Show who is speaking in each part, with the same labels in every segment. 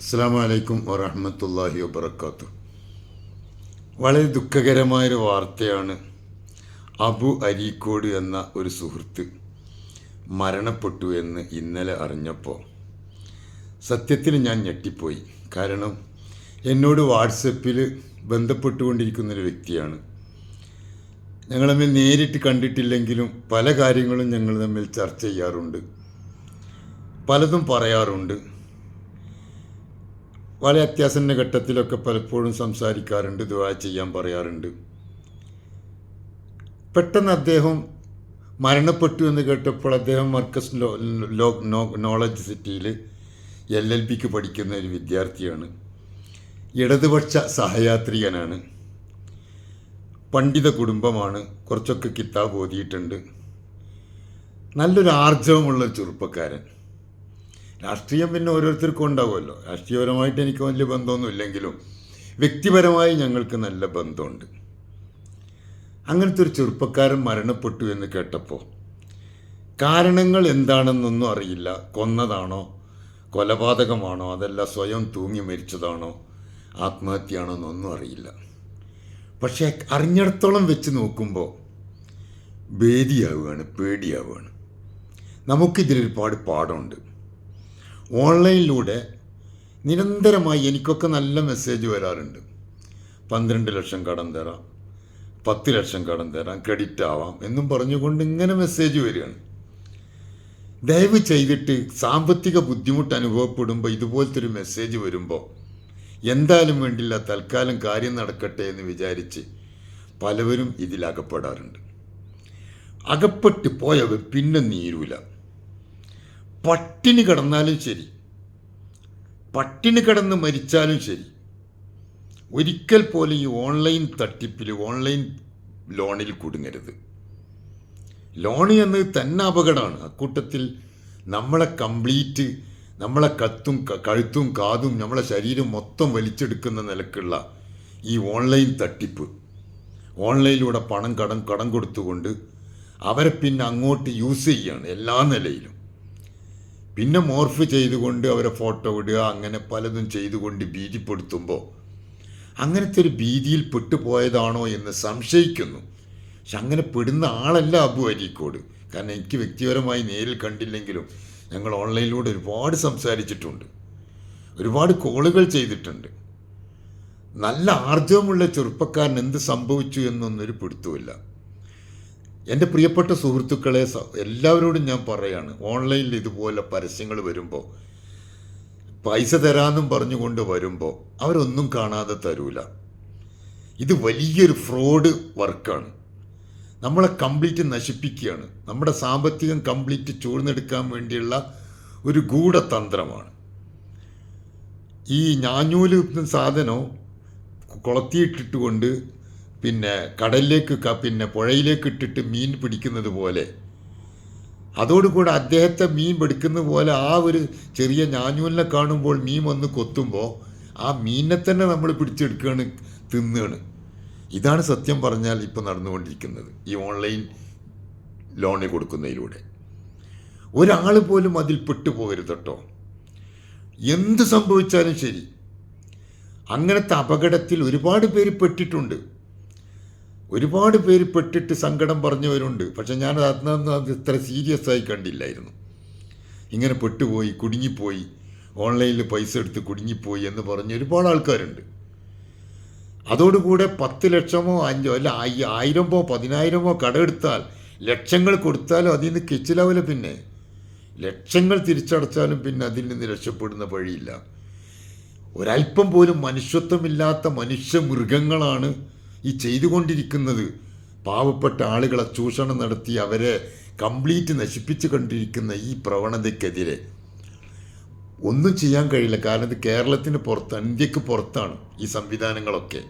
Speaker 1: അസ്സാം വലൈക്കും വറഹമത്തല്ലാഹി വബർക്കാത്തു വളരെ ദുഃഖകരമായൊരു വാർത്തയാണ് അബു അരീക്കോട് എന്ന ഒരു സുഹൃത്ത് മരണപ്പെട്ടു എന്ന് ഇന്നലെ അറിഞ്ഞപ്പോൾ. സത്യത്തിൽ ഞാൻ ഞെട്ടിപ്പോയി. കാരണം എന്നോട് വാട്സപ്പിൽ ബന്ധപ്പെട്ടുകൊണ്ടിരിക്കുന്നൊരു വ്യക്തിയാണ്. ഞങ്ങൾ തമ്മിൽ നേരിട്ട് കണ്ടിട്ടില്ലെങ്കിലും പല കാര്യങ്ങളും ഞങ്ങൾ തമ്മിൽ ചർച്ച ചെയ്യാറുണ്ട്. പലതും പറയാറുണ്ട്. വളരെ അത്യാസന്ന ഘട്ടത്തിലൊക്കെ പലപ്പോഴും സംസാരിക്കാറുണ്ട് ദുവാ ചെയ്യാൻ പറയാറുണ്ട്. പെട്ടെന്ന് അദ്ദേഹം മരണപ്പെട്ടു എന്ന് കേട്ടപ്പോൾ അദ്ദേഹം മർക്കസ് ലോ നോളജ് സിറ്റിയിൽ എൽ എൽ ബിക്ക് പഠിക്കുന്ന ഒരു വിദ്യാർത്ഥിയാണ്. ഇടതുപക്ഷ സഹയാത്രികനാണ്. പണ്ഡിത കുടുംബമാണ്. കുറച്ചൊക്കെ കിതാബ് ഓതിയിട്ടുണ്ട്. നല്ലൊരു ആർജവമുള്ള ചെറുപ്പക്കാരൻ. രാഷ്ട്രീയം പിന്നെ ഓരോരുത്തർക്കും ഉണ്ടാവുമല്ലോ. രാഷ്ട്രീയപരമായിട്ട് എനിക്ക് വലിയ ബന്ധമൊന്നും ഇല്ലെങ്കിലും വ്യക്തിപരമായി ഞങ്ങൾക്ക് നല്ല ബന്ധമുണ്ട്. അങ്ങനത്തെ ഒരു ചെറുപ്പക്കാരൻ മരണപ്പെട്ടു എന്ന് കേട്ടപ്പോൾ കാരണങ്ങൾ എന്താണെന്നൊന്നും അറിയില്ല. കൊന്നതാണോ? കൊലപാതകമാണോ? അതല്ല സ്വയം തൂങ്ങി മരിച്ചതാണോ? ആത്മഹത്യയാണോ എന്നൊന്നും അറിയില്ല. പക്ഷേ അറിഞ്ഞിടത്തോളം വെച്ച് നോക്കുമ്പോൾ ഭേദിയാവുകയാണ് പേടിയാവുകയാണ്. നമുക്കിതിലൊരുപാട് പാഠമുണ്ട്. ഓൺലൈനിലൂടെ നിരന്തരമായി എനിക്കൊക്കെ നല്ല മെസ്സേജ് വരാറുണ്ട്. പന്ത്രണ്ട് ലക്ഷം കടം തരാം പത്ത് ലക്ഷം കടം തരാം ക്രെഡിറ്റ് ആവാം എന്നും പറഞ്ഞുകൊണ്ട് ഇങ്ങനെ മെസ്സേജ് വരികയാണ്. ദയവ് ചെയ്തിട്ട് സാമ്പത്തിക ബുദ്ധിമുട്ട് അനുഭവപ്പെടുമ്പോൾ ഇതുപോലത്തെ ഒരു മെസ്സേജ് വരുമ്പോൾ എന്തായാലും വേണ്ടില്ല തൽക്കാലം കാര്യം നടക്കട്ടെ എന്ന് വിചാരിച്ച് പലവരും ഇതിലകപ്പെടാറുണ്ട് അകപ്പെട്ട് പോയവർ പിന്നെ നീരൂല. പട്ടിണി കിടന്നാലും ശരി. പട്ടിണി കിടന്ന് മരിച്ചാലും ശരി. ഒരിക്കൽ പോലും ഈ ഓൺലൈൻ തട്ടിപ്പിൽ ഓൺലൈൻ ലോണിൽ കുടുങ്ങരുത്. ലോൺ എന്നത് തന്നെ അപകടമാണ്. അക്കൂട്ടത്തിൽ നമ്മളെ കംപ്ലീറ്റ് നമ്മളെ കത്തും കഴുത്തും കാതും നമ്മളെ ശരീരം മൊത്തം വലിച്ചെടുക്കുന്ന നിലക്കുള്ള ഈ ഓൺലൈൻ തട്ടിപ്പ്. ഓൺലൈനിലൂടെ പണം കടം കടം കൊടുത്തുകൊണ്ട് അവരെ പിന്നെ അങ്ങോട്ട് യൂസ് ചെയ്യുകയാണ് എല്ലാ നിലയിലും. പിന്നെ മോർഫ് ചെയ്തുകൊണ്ട് അവരെ ഫോട്ടോ ഇടുക അങ്ങനെ പലതും ചെയ്തുകൊണ്ട് ഭീതിപ്പെടുത്തുമ്പോൾ അങ്ങനത്തെ ഒരു ഭീതിയിൽ പെട്ടുപോയതാണോ എന്ന് സംശയിക്കുന്നു. പക്ഷെ അങ്ങനെ പെടുന്ന ആളല്ല അബു അരീക്കോട്. കാരണം എനിക്ക് വ്യക്തിപരമായി നേരിൽ കണ്ടില്ലെങ്കിലും ഞങ്ങൾ ഓൺലൈനിലൂടെ ഒരുപാട് സംസാരിച്ചിട്ടുണ്ട്. ഒരുപാട് കോളുകൾ ചെയ്തിട്ടുണ്ട്. നല്ല ആർജവമുള്ള ചെറുപ്പക്കാരൻ എന്ത് സംഭവിച്ചു എന്നൊന്നൊരു പിടുത്തമില്ല എന്റെ പ്രിയപ്പെട്ട സുഹൃത്തുക്കളെ എല്ലാവരോടും ഞാൻ പറയാണ് ഓൺലൈനിൽ ഇതുപോലെ പരസ്യങ്ങൾ വരുമ്പോൾ പൈസ തരാമെന്നും പറഞ്ഞുകൊണ്ട് വരുമ്പോൾ അവരൊന്നും കാണാതെ തരൂല. ഇത് വലിയൊരു ഫ്രോഡ് വർക്കാണ്. നമ്മളെ കംപ്ലീറ്റ് നശിപ്പിക്കുകയാണ്. നമ്മുടെ സാമ്പത്തികം കംപ്ലീറ്റ് ചൂഴ്ന്നെടുക്കാൻ വേണ്ടിയുള്ള ഒരു ഗൂഢതന്ത്രമാണ്. ഈ ഞാഞ്ഞൂൽ സാധനം കുളത്തിയിട്ടിട്ട് കൊണ്ട് പിന്നെ കടലിലേക്ക് പിന്നെ പുഴയിലേക്ക് ഇട്ടിട്ട് മീൻ പിടിക്കുന്നത് പോലെ. അതോടുകൂടെ അദ്ദേഹത്തെ മീൻ പിടിക്കുന്ന പോലെ ആ ഒരു ചെറിയ ഞാഞ്ഞൂലിനെ കാണുമ്പോൾ മീൻ വന്ന് കൊത്തുമ്പോൾ ആ മീനിനെ തന്നെ നമ്മൾ പിടിച്ചെടുക്കുകയാണ് തിന്നുകയാണ്. ഇതാണ് സത്യം പറഞ്ഞാൽ ഇപ്പോൾ നടന്നുകൊണ്ടിരിക്കുന്നത് ഈ ഓൺലൈൻ ലോണ് കൊടുക്കുന്നതിലൂടെ. ഒരാൾ പോലും അതിൽ പെട്ടുപോകരുത് കേട്ടോ. എന്ത് സംഭവിച്ചാലും ശരി. അങ്ങനത്തെ അപകടത്തിൽ ഒരുപാട് പേര് പെട്ടിട്ടുണ്ട്. ഒരുപാട് പേര് പെട്ടിട്ട് സങ്കടം പറഞ്ഞവരുണ്ട്. പക്ഷെ ഞാൻ അന്ന് അത് ഇത്ര സീരിയസ് ആയി കണ്ടില്ലായിരുന്നു. ഇങ്ങനെ പെട്ടുപോയി കുടുങ്ങിപ്പോയി ഓൺലൈനിൽ പൈസ എടുത്ത് കുടുങ്ങിപ്പോയി എന്ന് പറഞ്ഞ് ഒരുപാട് ആൾക്കാരുണ്ട്. അതോടുകൂടെ പത്ത് ലക്ഷമോ അഞ്ചോ അല്ല ആയി- ആയിരമോ പതിനായിരമോ കടമെടുത്താൽ ലക്ഷങ്ങൾ കൊടുത്താലും അതിൽ നിന്ന് കെച്ചിലാവില്ല പിന്നെ. ലക്ഷങ്ങൾ തിരിച്ചടച്ചാലും പിന്നെ അതിൽ നിന്ന് രക്ഷപ്പെടുന്ന വഴിയില്ല. ഒരല്പം പോലും മനുഷ്യത്വമില്ലാത്ത മനുഷ്യ മൃഗങ്ങളാണ് ഈ ചെയ്തുകൊണ്ടിരിക്കുന്നത്. പാവപ്പെട്ട ആളുകളെ ചൂഷണം നടത്തി അവരെ കംപ്ലീറ്റ് നശിപ്പിച്ചു കൊണ്ടിരിക്കുന്ന ഈ പ്രവണതയ്ക്കെതിരെ. ഒന്നും ചെയ്യാൻ കഴിയില്ല. കാരണം ഇത് കേരളത്തിന് പുറത്താണ് ഇന്ത്യയ്ക്ക് പുറത്താണ് ഈ സംവിധാനങ്ങളൊക്കെ.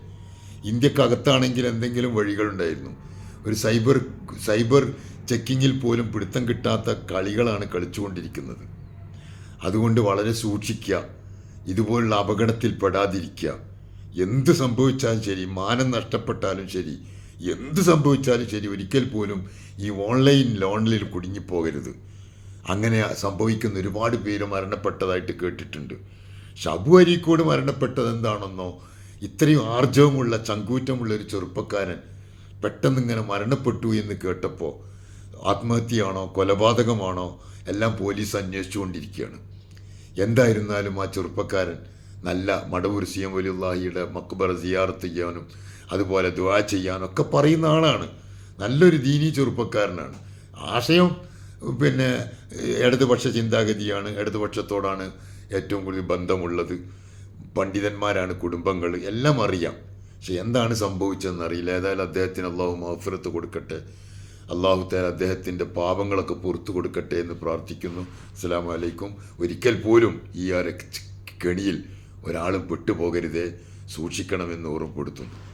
Speaker 1: ഇന്ത്യക്കകത്താണെങ്കിൽ എന്തെങ്കിലും വഴികളുണ്ടായിരുന്നു. ഒരു സൈബർ സൈബർ ചെക്കിങ്ങിൽ പോലും പിടുത്തം കിട്ടാത്ത കളികളാണ് കളിച്ചുകൊണ്ടിരിക്കുന്നത്. അതുകൊണ്ട് വളരെ സൂക്ഷിക്കുക. ഇതുപോലുള്ള അപകടത്തിൽ പെടാതിരിക്കുക. എന്ത് സംഭവിച്ചാലും ശരി മാനം നഷ്ടപ്പെട്ടാലും ശരി എന്ത് സംഭവിച്ചാലും ശരി ഒരിക്കൽ പോലും ഈ ഓൺലൈൻ ലോണിൽ കുടുങ്ങിപ്പോകരുത്. അങ്ങനെ സംഭവിക്കുന്ന ഒരുപാട് പേര് മരണപ്പെട്ടതായിട്ട് കേട്ടിട്ടുണ്ട്. ഷബു അരീക്കോട് മരണപ്പെട്ടത് എന്താണെന്നോ ഇത്രയും ആർജവമുള്ള ചങ്കൂറ്റമുള്ള ഒരു ചെറുപ്പക്കാരൻ പെട്ടെന്ന് ഇങ്ങനെ മരണപ്പെട്ടു എന്ന് കേട്ടപ്പോൾ ആത്മഹത്യയാണോ കൊലപാതകമാണോ എല്ലാം പോലീസ് അന്വേഷിച്ചുകൊണ്ടിരിക്കുകയാണ്. എന്തായിരുന്നാലും ആ ചെറുപ്പക്കാരൻ നല്ല മടവൂർ സി എം വലിയുള്ളാഹിയുടെ മക്ബറ സിയാർത്ത് ചെയ്യാനും അതുപോലെ ദുവാ ചെയ്യാനും ഒക്കെ പറയുന്ന ആളാണ്. നല്ലൊരു ദീനി ചെറുപ്പക്കാരനാണ്. ആശയം പിന്നെ ഇടതുപക്ഷ ചിന്താഗതിയാണ് ഇടതുപക്ഷത്തോടാണ് ഏറ്റവും കൂടുതൽ ബന്ധമുള്ളത്. പണ്ഡിതന്മാരാണ് കുടുംബങ്ങൾ എല്ലാം അറിയാം. പക്ഷെ എന്താണ് സംഭവിച്ചതെന്ന് അറിയില്ല. ഏതായാലും അദ്ദേഹത്തിന് അള്ളാഹു മഹഫിറത്ത് കൊടുക്കട്ടെ. അള്ളാഹു താല അദ്ദേഹത്തിന്റെ പാപങ്ങളൊക്കെ പുറത്തു കൊടുക്കട്ടെ എന്ന് പ്രാർത്ഥിക്കുന്നു. അസ്സാം വലൈക്കും ഒരിക്കൽ പോലും ഈ ആ കെണിയിൽ ഒരാളും പെട്ടുപോകരുതേ സൂക്ഷിക്കണമെന്ന് ഓർമ്മപ്പെടുത്തുന്നു.